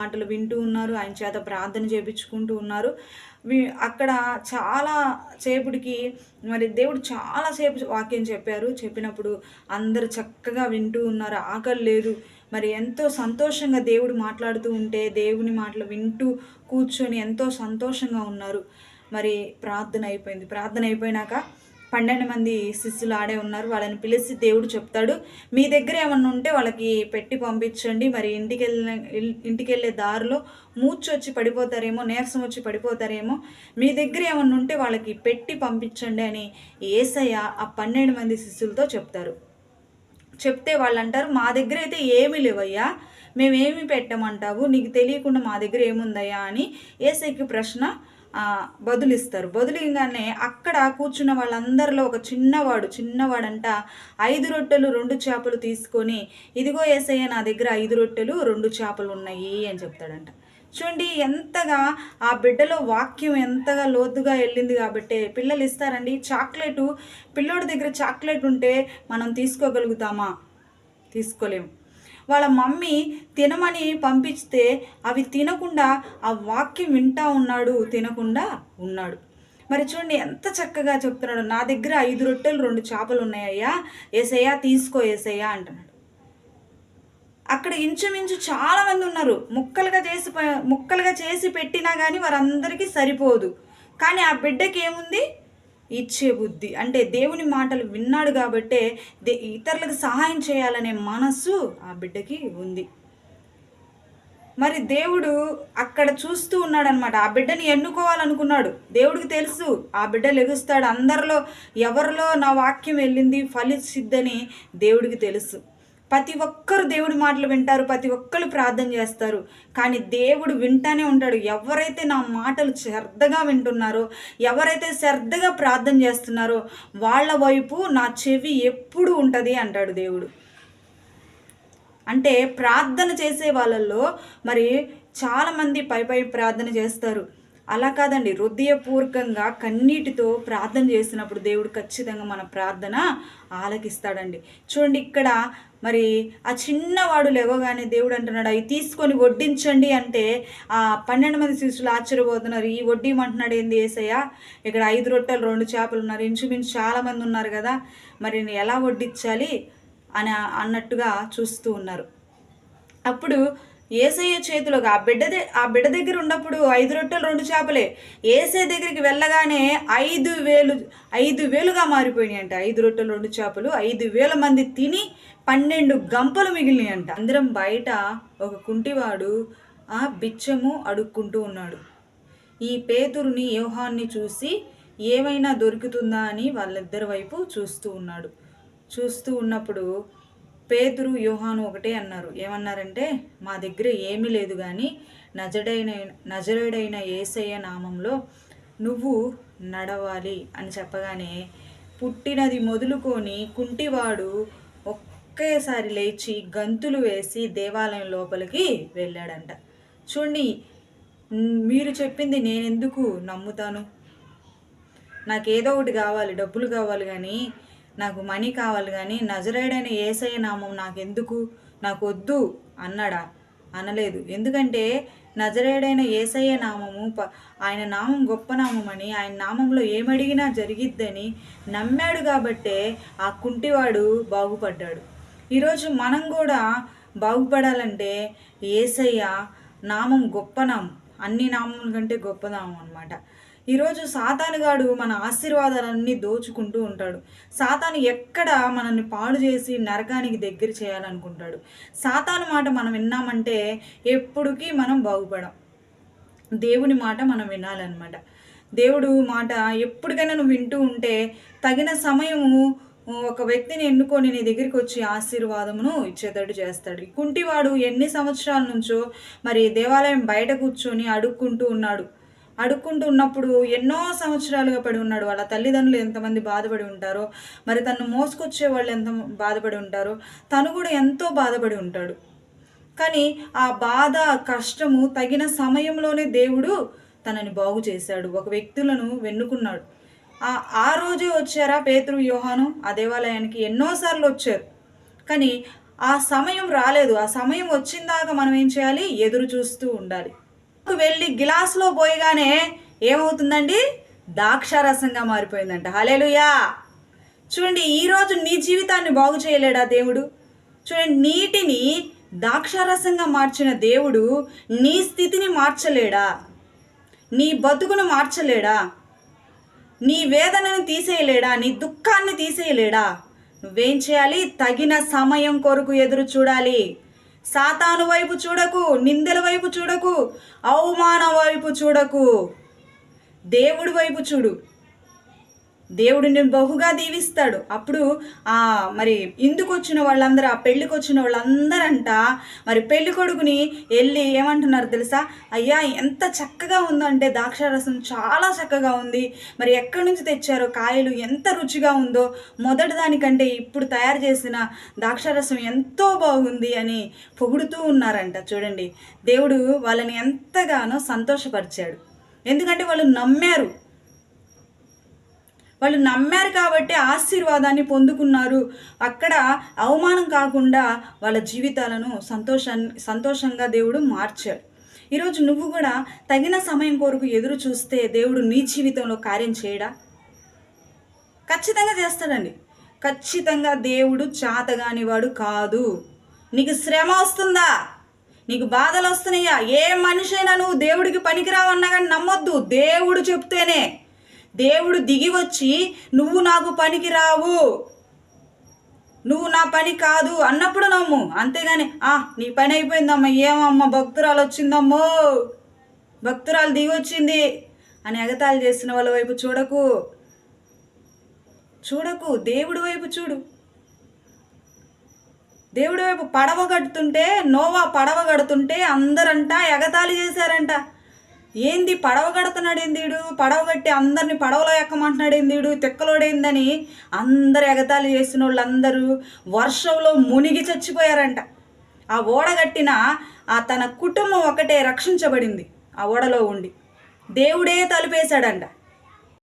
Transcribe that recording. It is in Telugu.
మాటలు వింటూ ఉన్నారు. ఆయన చేత ప్రార్థన చేపించుకుంటూ ఉన్నారు. వి- అక్కడ చాలా సేపుడికి మరి దేవుడు చాలాసేపు వాక్యం చెప్పారు. చెప్పినప్పుడు అందరూ చక్కగా వింటూ ఉన్నారు. ఆకలి లేదు. మరి ఎంతో సంతోషంగా దేవుడు మాట్లాడుతూ ఉంటే దేవుని మాటలు వింటూ కూర్చొని ఎంతో సంతోషంగా ఉన్నారు. మరి ప్రార్థన అయిపోయింది. ప్రార్థన అయిపోయినాక పన్నెండు మంది శిష్యులు ఆడే ఉన్నారు. వాళ్ళని పిలిచి దేవుడు చెప్తాడు. మీ దగ్గర ఏమన్నా ఉంటే వాళ్ళకి పెట్టి పంపించండి. మరి ఇంటికి వెళ్ళిన ఇంటికి వెళ్ళే దారిలో మూర్చి వచ్చి పడిపోతారేమో నీరసం వచ్చి పడిపోతారేమో మీ దగ్గర ఏమన్నా ఉంటే వాళ్ళకి పెట్టి పంపించండి అని ఏసయ్య ఆ పన్నెండు మంది శిష్యులతో చెప్తారు. చెప్తే వాళ్ళు అంటారు మా దగ్గర అయితే ఏమీ లేవయ్యా. మేమేమి పెట్టమంటావు? నీకు తెలియకుండా మా దగ్గర ఏముందయ్యా? అని ఏసైకి ప్రశ్న బదులిస్తారు. బదులిగానే అక్కడ కూర్చున్న వాళ్ళందరిలో ఒక చిన్నవాడు చిన్నవాడంట ఐదు రొట్టెలు రెండు చేపలు తీసుకొని ఇదిగో ఏసయ్య నా దగ్గర ఐదు రొట్టెలు రెండు చేపలు ఉన్నాయి అని చెప్తాడంట. చూడండి ఎంతగా ఆ బిడ్డలో వాక్యం ఎంతగా లోతుగా వెళ్ళింది కాబట్టి పిల్లలు ఇస్తారండి. చాక్లెటు పిల్లోడి దగ్గర చాక్లెట్ ఉంటే మనం తీసుకోగలుగుతామా? తీసుకోలేము. వాళ్ళ మమ్మీ తినమని పంపిస్తే అవి తినకుండా ఆ వాక్యం వింటా ఉన్నాడు తినకుండా ఉన్నాడు. మరి చూడండి ఎంత చక్కగా చెప్తున్నాడు. నా దగ్గర ఐదు రొట్టెలు రెండు చేపలు ఉన్నాయ్యా. ఏసయ్యా తీసుకో ఏసయ్యా అంటున్నాడు. అక్కడ ఇంచుమించు చాలామంది ఉన్నారు. ముక్కలుగా చేసి ముక్కలుగా చేసి పెట్టినా కానీ వారందరికీ సరిపోదు. కానీ ఆ బిడ్డకి ఏముంది? ఇచ్చే బుద్ధి. అంటే దేవుని మాటలు విన్నాడు కాబట్టే దే ఇతరులకు సహాయం చేయాలనే మనస్సు ఆ బిడ్డకి ఉంది. మరి దేవుడు అక్కడ చూస్తూ ఉన్నాడనమాట. ఆ బిడ్డని ఎన్నుకోవాలనుకున్నాడు. దేవుడికి తెలుసు ఆ బిడ్డ లెగుస్తాడు. అందరిలో ఎవరిలో నా వాక్యం వెళ్ళింది ఫలిసిద్దని దేవుడికి తెలుసు. ప్రతి ఒక్కరు దేవుడి మాటలు వింటారు ప్రతి ఒక్కరు ప్రార్థన చేస్తారు. కానీ దేవుడు వింటానే ఉంటాడు. ఎవరైతే నా మాటలు శ్రద్ధగా వింటున్నారో ఎవరైతే శ్రద్ధగా ప్రార్థన చేస్తున్నారో వాళ్ళ వైపు నా చెవి ఎప్పుడు ఉంటుంది అంటాడు దేవుడు. అంటే ప్రార్థన చేసే వాళ్ళల్లో మరి చాలామంది పై పై ప్రార్థన చేస్తారు. అలా కాదండి. హృదయపూర్వకంగా కన్నీటితో ప్రార్థన చేసినప్పుడు దేవుడు ఖచ్చితంగా మన ప్రార్థన ఆలకిస్తాడండి. చూడండి ఇక్కడ మరి ఆ చిన్నవాడు లేవగానే దేవుడు అంటున్నాడు అవి తీసుకొని వడ్డించండి అంటే ఆ పన్నెండు మంది శిష్యులు ఆశ్చర్యపోతున్నారు. ఈ వడ్డీమంటున్నాడు ఏంది ఏసయ్య? ఇక్కడ ఐదు రొట్టెలు రెండు చేపలు ఉన్నారు. ఇంచుమించు చాలామంది ఉన్నారు కదా. మరి నేను ఎలా వడ్డించాలి? అని అన్నట్టుగా చూస్తూ ఉన్నారు. అప్పుడు ఏసయ్య చేతిలోకి ఆ బిడ్డ ఆ బిడ్డ దగ్గర ఉన్నప్పుడు ఐదు రొట్టెలు రెండు చేపలే. ఏసై దగ్గరికి వెళ్ళగానే ఐదు వేలు ఐదు వేలుగా మారిపోయినాయి అంట ఐదు రొట్టెలు రెండు చేపలు ఐదు వేల మంది తిని పన్నెండు గంపలు మిగిలినాయి అంట అందరం బయట ఒక కుంటివాడు ఆ బిచ్చము అడుక్కుంటూ ఉన్నాడు. ఈ పేతురుని యోహాన్ని చూసి ఏమైనా దొరుకుతుందా అని వాళ్ళిద్దరి వైపు చూస్తూ ఉన్నాడు. చూస్తూ ఉన్నప్పుడు పేతురు యోహాను ఒకటే అన్నారు. ఏమన్నారంటే మా దగ్గర ఏమీ లేదు కానీ నజడైన నజరేడైన ఏసయ్య నామంలో నువ్వు నడవాలి అని చెప్పగానే పుట్టినది మొదలుకొని కుంటివాడు ఒకేసారి లేచి గంతులు వేసి దేవాలయం లోపలికి వెళ్ళాడంట. చూడండి మీరు చెప్పింది నేను ఎందుకు నమ్ముతాను? నాకు ఏదో ఒకటి కావాలి డబ్బులు కావాలి కానీ నాకు మనీ కావాలి కానీ నజరేడైన ఏసయ్య నామం నాకెందుకు? నాకు వద్దు అన్నాడా? అనలేదు. ఎందుకంటే నజరేడైన ఏసయ్య నామము ప ఆయన నామం గొప్ప నామమని అని ఆయన నామంలో ఏమడిగినా జరిగిద్దని నమ్మాడు కాబట్టే ఆ కుంటివాడు బాగుపడ్డాడు. ఈరోజు మనం కూడా బాగుపడాలంటే ఏసయ్య నామం గొప్ప నామం అన్ని నామముల కంటే గొప్ప నామం అనమాట ఈరోజు సాతానుగాడు మన ఆశీర్వాదాలన్నీ దోచుకుంటూ ఉంటాడు. సాతాను ఎక్కడ మనల్ని పాడు చేసి నరకానికి దగ్గర చేయాలనుకుంటాడు. సాతాను మాట మనం విన్నామంటే ఎప్పుడుకి మనం బాగుపడం. దేవుని మాట మనం వినాలన్నమాట. దేవుడు మాట ఎప్పటికైనా నువ్వు వింటూ ఉంటే తగిన సమయము ఒక వ్యక్తిని ఎన్నుకొని నీ దగ్గరికి వచ్చి ఆశీర్వాదమును ఇచ్చేటట్టు చేస్తాడు. కుంటివాడు ఎన్ని సంవత్సరాల నుంచో మరి దేవాలయం బయట కూర్చొని అడుక్కుంటూ ఉన్నాడు. అడుక్కుంటూ ఉన్నప్పుడు ఎన్నో సంవత్సరాలుగా పడి ఉన్నాడు. వాళ్ళ తల్లిదండ్రులు ఎంతమంది బాధపడి ఉంటారో మరి తను మోసుకొచ్చే వాళ్ళు ఎంత బాధపడి ఉంటారో తను కూడా ఎంతో బాధపడి ఉంటాడు. కానీ ఆ బాధ కష్టము తగిన సమయంలోనే దేవుడు తనని బాగు చేశాడు. ఒక వ్యక్తులను వెన్నుకున్నాడు. ఆ ఆ రోజే వచ్చారా పేతురు యోహాను? ఆ దేవాలయానికి ఎన్నోసార్లు వచ్చారు. కానీ ఆ సమయం రాలేదు. ఆ సమయం వచ్చిందాక మనం ఏం చేయాలి? ఎదురు చూస్తూ ఉండాలి. వెళ్ళి గిలాసులో పోయగానే ఏమవుతుందండి? ద్రాక్షారసంగా మారిపోయిందంట. హలేలుయా చూడండి ఈరోజు నీ జీవితాన్ని బాగు చేయలేడా దేవుడు? చూడండి నీటిని ద్రాక్షారసంగా మార్చిన దేవుడు నీ స్థితిని మార్చలేడా? నీ బతుకును మార్చలేడా? నీ వేదనని తీసేయలేడా? నీ దుఃఖాన్ని తీసేయలేడా? నువ్వేం చేయాలి? తగిన సమయం కొరకు ఎదురు చూడాలి. సాతాను వైపు చూడకు నిందెల వైపు చూడకు అవమానం వైపు చూడకు. దేవుడి వైపు చూడు. దేవుడు నేను బహుగా దీవిస్తాడు. అప్పుడు ఆ మరి ఇందుకు వచ్చిన వాళ్ళందరూ ఆ పెళ్ళికి వచ్చిన వాళ్ళందరంట మరి పెళ్ళి కొడుకుని వెళ్ళి ఏమంటున్నారు తెలుసా? అయ్యా ఎంత చక్కగా ఉందంటే ద్రాక్షారసం చాలా చక్కగా ఉంది. మరి ఎక్కడి నుంచి తెచ్చారో కాయలు ఎంత రుచిగా ఉందో మొదటి దానికంటే ఇప్పుడు తయారు చేసిన ద్రాక్షారసం ఎంతో బాగుంది అని పొగుడుతూ ఉన్నారంట. చూడండి దేవుడు వాళ్ళని ఎంతగానో సంతోషపరిచాడు. ఎందుకంటే వాళ్ళు నమ్మారు. వాళ్ళు నమ్మారు కాబట్టి ఆశీర్వాదాన్ని పొందుకున్నారు. అక్కడ అవమానం కాకుండా వాళ్ళ జీవితాలను సంతోషాన్ని సంతోషంగా దేవుడు మార్చాడు. ఈరోజు నువ్వు కూడా తగిన సమయం కొరకు ఎదురు చూస్తే దేవుడు నీ జీవితంలో కార్యం చేయడా? ఖచ్చితంగా చేస్తాడండి. ఖచ్చితంగా దేవుడు చాతగాని వాడు కాదు. నీకు శ్రమ వస్తుందా? నీకు బాధలు వస్తున్నాయా? ఏ మనిషైనా నువ్వు దేవుడికి పనికిరావన్నా కానీ నమ్మొద్దు. దేవుడు చెప్తేనే. దేవుడు దిగి వచ్చి నువ్వు నాకు పనికి రావు నువ్వు నా పని కాదు అన్నప్పుడు నమ్ము. అంతేగాని ఆ నీ పని అయిపోయిందమ్మా. ఏమమ్మా భక్తురాలు వచ్చిందమ్మో. భక్తురాలు దిగి వచ్చింది. అని ఎగతాళి చేసిన వాళ్ళ వైపు చూడకు. చూడకు. దేవుడి వైపు చూడు. దేవుడి వైపు పడవ కడుతుంటే నోవా పడవ కడుతుంటే అందరంట ఎగతాళి చేశారంట. ఏంది పడవ కడుతున్నాడు ఏందీడు పడవ కట్టి అందరిని పడవలో ఎక్కమంటున్నాడు ఏందీడు తిక్కలోడేందని అందరు ఎగతాళి చేసిన వాళ్ళందరూ వర్షంలో మునిగి చచ్చిపోయారంట. ఆ ఓడ కట్టిన ఆ తన కుటుంబం ఒకటే రక్షించబడింది. ఆ ఓడలో ఉండి దేవుడే తలుపేశాడంట.